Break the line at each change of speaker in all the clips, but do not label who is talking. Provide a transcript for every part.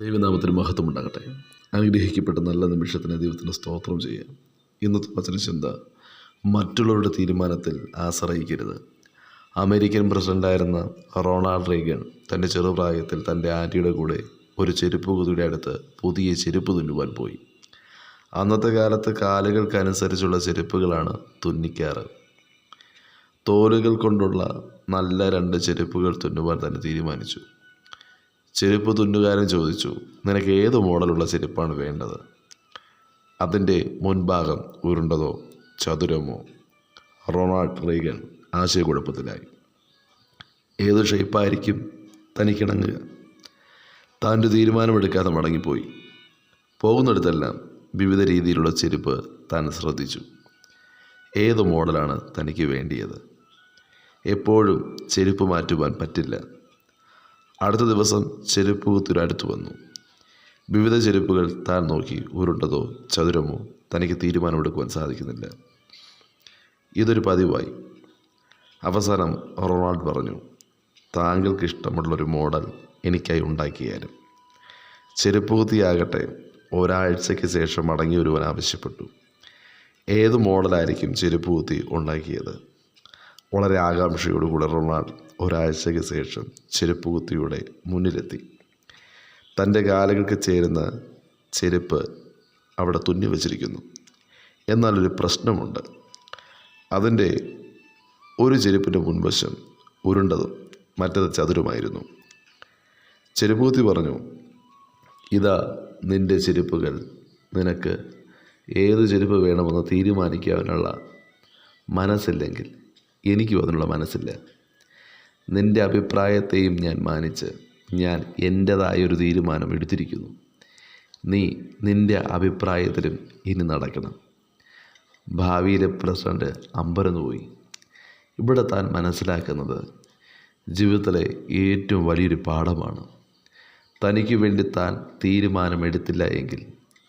ദൈവനാമത്തിന് മഹത്വം ഉണ്ടാകട്ടെ അനുഗ്രഹിക്കപ്പെട്ട നല്ല നിമിഷത്തിന് ദൈവത്തിന് സ്തോത്രം ചെയ്യാം. ഇന്നത്തെ വചന ചിന്ത മറ്റുള്ളവരുടെ തീരുമാനത്തിൽ ആശ്രയിക്കരുത്. അമേരിക്കൻ പ്രസിഡന്റായിരുന്ന റൊണാൾഡ് റീഗൻ തന്റെ ചെറുപ്രായത്തിൽ തന്റെ ആന്റിയുടെ കൂടെ ഒരു ചെരുപ്പ് കുതിയുടെ അടുത്ത് പുതിയ ചെരുപ്പ് തുന്നുവാൻ പോയി. അന്നത്തെ കാലത്ത് കാലുകൾക്കനുസരിച്ചുള്ള ചെരുപ്പുകളാണ് തുന്നിക്കാറ്. തോലുകൾ കൊണ്ടുള്ള നല്ല രണ്ട് ചെരുപ്പുകൾ തുന്നുവാൻ തന്നെ തീരുമാനിച്ചു. ചെരുപ്പ് തുന്നുകാരൻ ചോദിച്ചു നിനക്ക് ഏത് മോഡലുള്ള ചെരുപ്പാണ് വേണ്ടത്? അതിന്റെ മുൻഭാഗം ഉരുണ്ടതോ ചതുരമോ? Ronald Reagan ആശയക്കുഴപ്പത്തിലായി. ഏത് ഷേപ്പായിരിക്കും തനിക്കിണങ്ങുക? താന്റെ തീരുമാനമെടുക്കാതെ മടങ്ങിപ്പോയി. പോകുന്നിടത്തെല്ലാം വിവിധ രീതിയിലുള്ള ചെരുപ്പ് താൻ ശ്രദ്ധിച്ചു. ഏത് മോഡലാണ് തനിക്ക് വേണ്ടിയത്? എപ്പോഴും ചെരുപ്പ് മാറ്റുവാൻ പറ്റില്ല. അടുത്ത ദിവസം ചെരുപ്പ് കുത്തിനടുത്ത് വന്നു. വിവിധ ചെരുപ്പുകൾ താൻ നോക്കി ഉരുണ്ടതോ ചതുരമോ തനിക്ക് തീരുമാനമെടുക്കുവാൻ സാധിക്കുന്നില്ല. ഇതൊരു പതിവായി. അവസാനം റൊണാൾഡ് പറഞ്ഞു താങ്കൾക്ക് ഇഷ്ടമുള്ളൊരു മോഡൽ എനിക്കായി ഉണ്ടാക്കിയാലും ചെരുപ്പ് കുത്തിയാകട്ടെ ഒരാഴ്ചയ്ക്ക് ശേഷം മടങ്ങി വരുവാൻ ആവശ്യപ്പെട്ടു. ഏത് മോഡലായിരിക്കും ചെരുപ്പ് കുത്തി ഉണ്ടാക്കിയത്? വളരെ ആകാംക്ഷയോടുകൂടെ റൊണാൾഡ് ഒരാഴ്ചയ്ക്ക് ശേഷം ചെരുപ്പ് കുത്തിയുടെ മുന്നിലെത്തി. തന്റെ കാലുകൾക്ക് ചേരുന്ന ചെരുപ്പ് അവിടെ തുന്നി വച്ചിരിക്കുന്നു. എന്നാലൊരു പ്രശ്നമുണ്ട്. അതിന്റെ ഒരു ചെരുപ്പിന്റെ മുൻവശം ഉരുണ്ടതും മറ്റത് ചതുരുമായിരുന്നു. ചെരുപ്പുകുത്തി പറഞ്ഞു ഇതാ നിന്റെ ചെരുപ്പുകൾ. നിനക്ക് ഏത് ചെരുപ്പ് വേണമെന്ന് തീരുമാനിക്കാനുള്ള മനസ്സില്ലെങ്കിൽ എനിക്കും അതിനുള്ള മനസ്സില്ല. നിന്റെ അഭിപ്രായത്തെയും ഞാൻ മാനിച്ച് ഞാൻ എന്റേതായൊരു തീരുമാനം എടുത്തിരിക്കുന്നു. നീ നിന്റെ അഭിപ്രായത്തിലും ഇനി നടക്കണം. ഭാവിയിലെ പ്രസിഡന്റ് അമ്പരന്ന് പോയി. ഇവിടെ താൻ മനസ്സിലാക്കുന്നത് ജീവിതത്തിലെ ഏറ്റവും വലിയൊരു പാഠമാണ്. തനിക്ക് വേണ്ടി താൻ തീരുമാനമെടുത്തില്ല എങ്കിൽ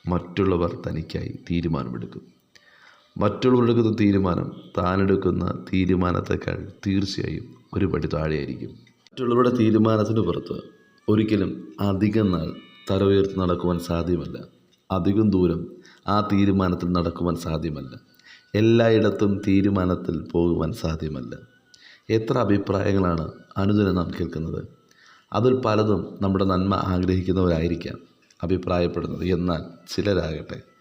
മറ്റുള്ളവർ തനിക്കായി തീരുമാനമെടുക്കും. മറ്റുള്ളവർ എടുക്കുന്ന തീരുമാനം താനെടുക്കുന്ന തീരുമാനത്തെക്കാൾ തീർച്ചയായും ഒരുപടി താഴെയായിരിക്കും. മറ്റുള്ളവരുടെ തീരുമാനത്തിന് പുറത്ത് ഒരിക്കലും അധികം നാൾ തല ഉയർത്തി നടക്കുവാൻ സാധ്യമല്ല. അധികം ദൂരം ആ തീരുമാനത്തിൽ നടക്കുവാൻ സാധ്യമല്ല. എല്ലായിടത്തും തീരുമാനത്തിൽ പോകുവാൻ സാധ്യമല്ല. എത്ര അഭിപ്രായങ്ങളാണ് അനുദിനം നാം കേൾക്കുന്നത്? അതിൽ പലതും നമ്മുടെ നന്മ ആഗ്രഹിക്കുന്നവരായിരിക്കാം അഭിപ്രായപ്പെടുന്നത്. എന്നാൽ ചിലരാകട്ടെ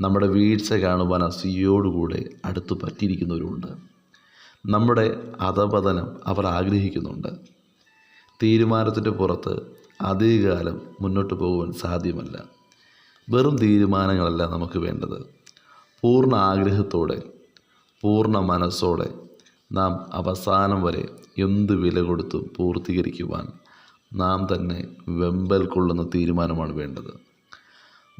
നമ്മുടെ വീഴ്ച കാണുവാൻ അസൂയോടുകൂടെ അടുത്ത് പറ്റിയിരിക്കുന്നവരുണ്ട്. നമ്മുടെ അധപതനം അവർ ആഗ്രഹിക്കുന്നുണ്ട്. തീരുമാനത്തിന്റെ പുറത്ത് അധികകാലം മുന്നോട്ട് പോകുവാൻ സാധ്യമല്ല. വെറും തീരുമാനങ്ങളല്ല നമുക്ക് വേണ്ടത്. പൂർണ ആഗ്രഹത്തോടെ പൂർണ മനസ്സോടെ നാം അവസാനം വരെ എന്ത് വില കൊടുത്തും പൂർത്തീകരിക്കുവാൻ നാം തന്നെ വെമ്പൽ കൊള്ളുന്ന തീരുമാനമാണ് വേണ്ടത്.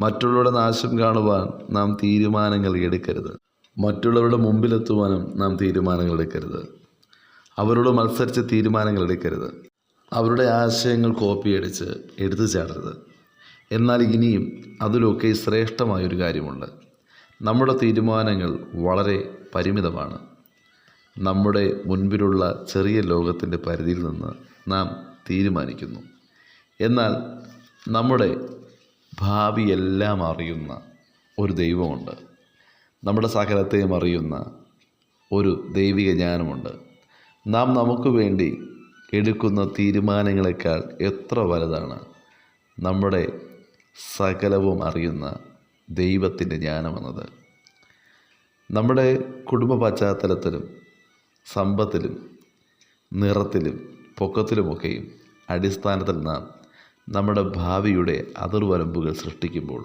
മറ്റുള്ളവരുടെ നാശം കാണുവാൻ നാം തീരുമാനങ്ങൾ എടുക്കരുത്. മറ്റുള്ളവരുടെ മുമ്പിലെത്തുവാനും നാം തീരുമാനങ്ങൾ എടുക്കരുത്. അവരോട് മത്സരിച്ച് തീരുമാനങ്ങൾ എടുക്കരുത്. അവരുടെ ആശയങ്ങൾ കോപ്പിയടിച്ച് എടുത്തു ചാടരുത്. എന്നാൽ ഇനിയും അതിലൊക്കെ ശ്രേഷ്ഠമായൊരു കാര്യമുണ്ട്. നമ്മുടെ തീരുമാനങ്ങൾ വളരെ പരിമിതമാണ്. നമ്മുടെ മുൻപിലുള്ള ചെറിയ ലോകത്തിന്റെ പരിധിയിൽ നിന്ന് നാം തീരുമാനിക്കുന്നു. എന്നാൽ നമ്മുടെ ഭാവി എല്ലാം അറിയുന്ന ഒരു ദൈവമുണ്ട്. നമ്മുടെ സകലത്തെയും അറിയുന്ന ഒരു ദൈവിക ജ്ഞാനമുണ്ട്. നാം നമുക്ക് വേണ്ടി എടുക്കുന്ന തീരുമാനങ്ങളെക്കാൾ എത്ര വലുതാണ് നമ്മുടെ സകലവും അറിയുന്ന ദൈവത്തിന്റെ ജ്ഞാനമെന്നത്. നമ്മുടെ കുടുംബ പശ്ചാത്തലത്തിലും സമ്പത്തിലും നിറത്തിലും പൊക്കത്തിലുമൊക്കെയും അടിസ്ഥാനത്തിൽ നാം നമ്മുടെ ഭാവിയുടെ അതിർവരമ്പുകൾ സൃഷ്ടിക്കുമ്പോൾ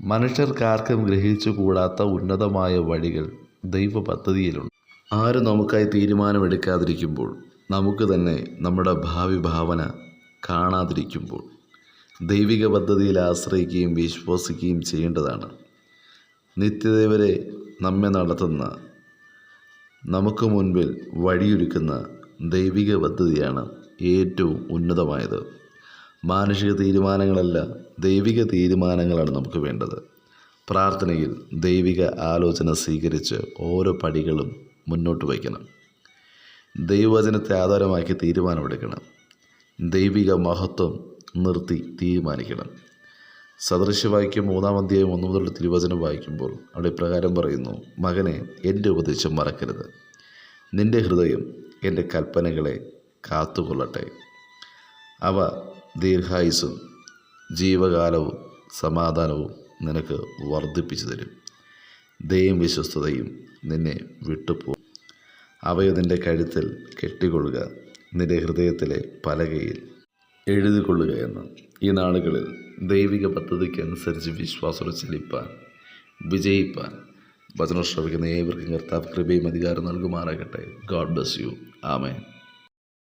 മനുഷ്യർക്കാർക്കും ഗ്രഹിച്ചു കൂടാത്ത ഉന്നതമായ വഴികൾ ദൈവ പദ്ധതിയിലുണ്ട് ആരും നമുക്കായി തീരുമാനമെടുക്കാതിരിക്കുമ്പോൾ നമുക്ക് തന്നെ നമ്മുടെ ഭാവി ഭാവന കാണാതിരിക്കുമ്പോൾ ദൈവിക പദ്ധതിയിൽ ആശ്രയിക്കുകയും വിശ്വസിക്കുകയും ചെയ്യേണ്ടതാണ്. നിത്യദേവരെ നമ്മെ നടത്തുന്ന നമുക്ക് മുൻപിൽ വഴിയൊരുക്കുന്ന ദൈവിക പദ്ധതിയാണ് ഏറ്റവും ഉന്നതമായത്. മാനുഷിക തീരുമാനങ്ങളല്ല ദൈവിക തീരുമാനങ്ങളാണ് നമുക്ക് വേണ്ടത്. പ്രാർത്ഥനയിൽ ദൈവിക ആലോചന സ്വീകരിച്ച് ഓരോ പടികളും മുന്നോട്ട് വയ്ക്കണം. ദൈവവചനത്തെ ആധാരമാക്കി തീരുമാനമെടുക്കണം. ദൈവിക മഹത്വം നിർത്തി തീരുമാനിക്കണം. സദൃശ്യവാക്യം മൂന്നാം അധ്യായം ഒന്നു മുതലുള്ള തിരുവചനം വായിക്കുമ്പോൾ അവിടെ പ്രകാരം പറയുന്നു മകനെ എന്റെ ഉപദേശം മറക്കരുത്. നിന്റെ ഹൃദയം എന്റെ കൽപ്പനകളെ കാത്തുകൊള്ളട്ടെ. അവ ദീർഘായുസും ജീവകാലവും സമാധാനവും നിനക്ക് വർദ്ധിപ്പിച്ചു തരും. ദയും വിശ്വസ്തതയും നിന്നെ വിട്ടുപോ അവയെ നിന്റെ കഴുത്തിൽ കെട്ടിക്കൊള്ളുക. നിന്റെ ഹൃദയത്തിലെ പലകയിൽ എഴുതിക്കൊള്ളുക എന്ന്. ഈ നാളുകളിൽ ദൈവിക പദ്ധതിക്കനുസരിച്ച് വിശ്വാസം ചലിപ്പാൻ വിജയിപ്പാൻ വചനം ശ്രമിക്കുന്ന ഏവർക്കും കർത്താവ് കൃപയും അധികാരം നൽകുമാറാകട്ടെ. God bless you amen